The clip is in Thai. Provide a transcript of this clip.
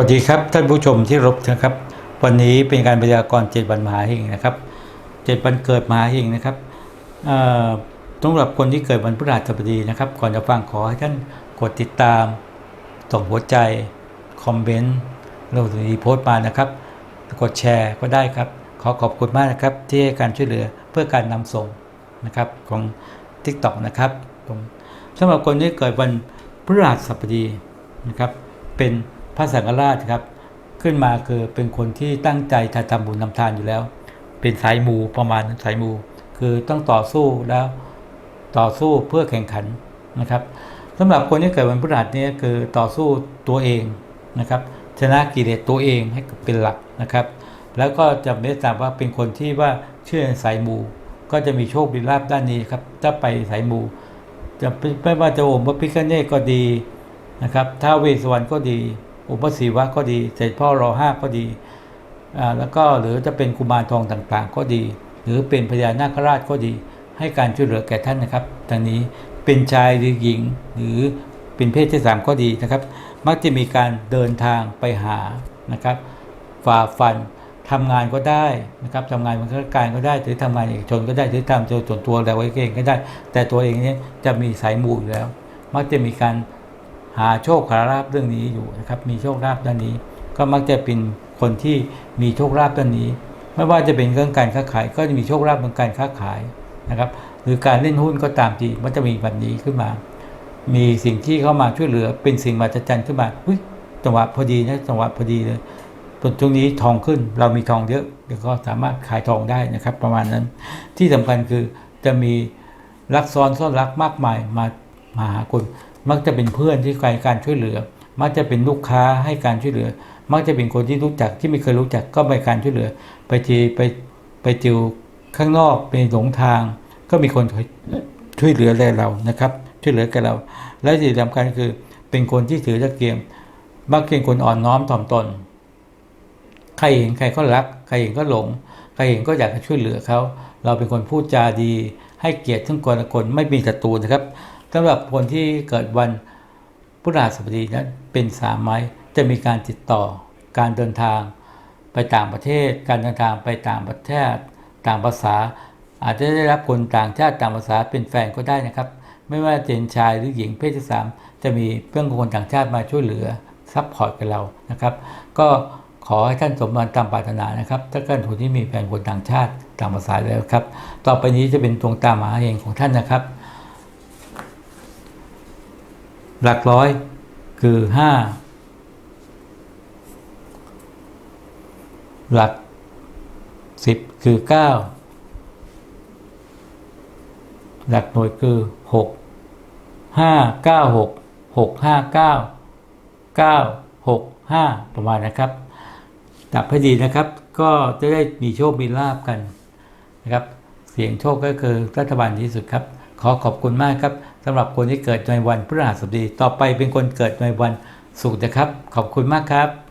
วัสดีครับท่านผู้ชมที่รบนะครับ วันนี้เป็นการพยากรณ์เจ็ดวันมหาเฮงนะครับเจ็ดวันเกิดมหาเฮงนะครับสำหรับคนที่เกิดวันพฤหัสบดีนะครับ ก่อนจะฟังขอให้ท่านกดติดตามส่งหัวใจคอมเมนต์เราถึงโพสต์มานะครับ กดแชร์ก็ได้ครับ ขอขอบคุณมากนะครับ ที่ให้การช่วยเหลือเพื่อการนำส่งนะครับของ TikTok นะครับสำหรับคนที่เกิดวันพฤหัสบดีนะครับ เป็น พระสังฆราชครับ ขึ้นมาคือเป็นคนที่ตั้งใจจะทำบุญทำทานอยู่แล้ว เป็นสายมูประมาณสายมู คือต้องต่อสู้แล้วต่อสู้เพื่อแข่งขันนะครับสำหรับคนที่เกิดวันพฤหัสเนี่ยคือต่อสู้ตัวเองนะครับ ชนะกิเลสตัวเองให้เป็นหลักนะครับ แล้วก็จะไม่ทราบว่าเป็นคนที่ว่าเชื่อสายมู ก็จะมีโชคมีลาภด้านนี้ครับถ้าไปสายมูจะไม่ว่าจะโองค์พระพิฆเนศก็ดีนะครับท้าเวสสวรรณก็ดี องค์พระศิวะก็ดีเสด็จพ่อรอห้าก็ดีแล้วก็หรือจะเป็นกุมารทองต่างๆ ก็ดี หรือเป็นพญานาคราชก็ดี ให้การช่วยเหลือแก่ท่านนะครับทางนี้เป็นชายหรือหญิงหรือเป็นเพศที่สามก็ดีนะครับ มักจะมีการเดินทางไปหานะครับฝ่าฟันทำงานก็ได้นะครับทำงานเป็นข้าราชการก็ได้หรือทำงานเอกชนก็ได้หรือทำส่วนตัวเราเองก็ได้ แต่ตัวเองเนี่ยจะมีสายมูอยู่แล้ว มักจะมีการ หาโชคหาลาภเรื่องนี้อยู่นะครับ มีโชคลาภด้านนี้ ก็มักจะเป็นคนที่มีโชคลาภด้านนี้ ไม่ว่าจะเป็นเรื่องการค้าขาย ก็จะมีโชคลาภเรื่องการค้าขายนะครับ หรือการเล่นหุ้นก็ตามทีมันจะมีแบบนี้ขึ้นมา มีสิ่งที่เข้ามาช่วยเหลือเป็นสิ่งมหัศจรรย์ขึ้นมาอุ้ยจังหวะพอดีนะจังหวะพอดีเลยตรงนี้ทองขึ้นเรามีทองเยอะเดี๋ยวก็สามารถขายทองได้นะครับ ประมาณนั้น ที่สำคัญคือจะมีรักซ้อนซ่อนรักมากมายมามาหาคน มักจะเป็นเพื่อนที่ใครการช่วยเหลือ มักจะเป็นลูกค้าให้การช่วยเหลือ มักจะเป็นคนที่รู้จักที่ไม่เคยรู้จักก็ไปการช่วยเหลือ ไปทีไปไปจิวข้างนอกเป็นหลงทาง ก็มีคนช่วยเหลือแลเรานะครับ ช่วยเหลือแกเรา และที่สำคัญคือเป็นคนที่ถือตะเกียงมักเป็นคนอ่อนน้อมถ่อมตน ใครเห็นใครก็รัก ใครเห็นก็หลง ใครเห็นก็อยากจะช่วยเหลือเขา เราเป็นคนพูดจาดี ให้เกียรติทั้งคนละคนไม่มีศัตรูนะครับ สำหรับคนที่เกิดวันพฤหัสบดีนั้นเป็นสามไม้จะมีการติดต่อการเดินทางไปต่างประเทศ การเดินทางไปต่างประเทศต่างภาษา อาจจะได้รับคนต่างชาติต่างภาษาเป็นแฟนก็ได้นะครับ ไม่ว่าจะเป็นชายหรือหญิงเพศที่สามจะมีเพื่อนคนต่างชาติมาช่วยเหลือซัพพอร์ตกับเรานะครับ ก็ขอให้ท่านสมบัติตามปรารถนานะครับ ถ้าท่านคนที่มีแฟนคนต่างชาติต่างภาษาแล้วครับ ต่อไปนี้จะเป็นดวงตามหาเองของท่านนะครับ หลักร้อยคือห้าหลักสิบคือเก้าหลักหน่วยคือหกห้าเก้าหกหกห้าเก้าเก้าหกห้าประมาณนะครับจับให้ดีนะครับก็จะได้มีโชคมีลาบกันนะครับ เสียงโชคก็คือรัฐบาลที่สุดครับ ขอขอบคุณมากครับสำหรับคนที่เกิดในวันพฤหัสบดี ต่อไปเป็นคนเกิดในวันศุกร์นะครับ ขอบคุณมากครับ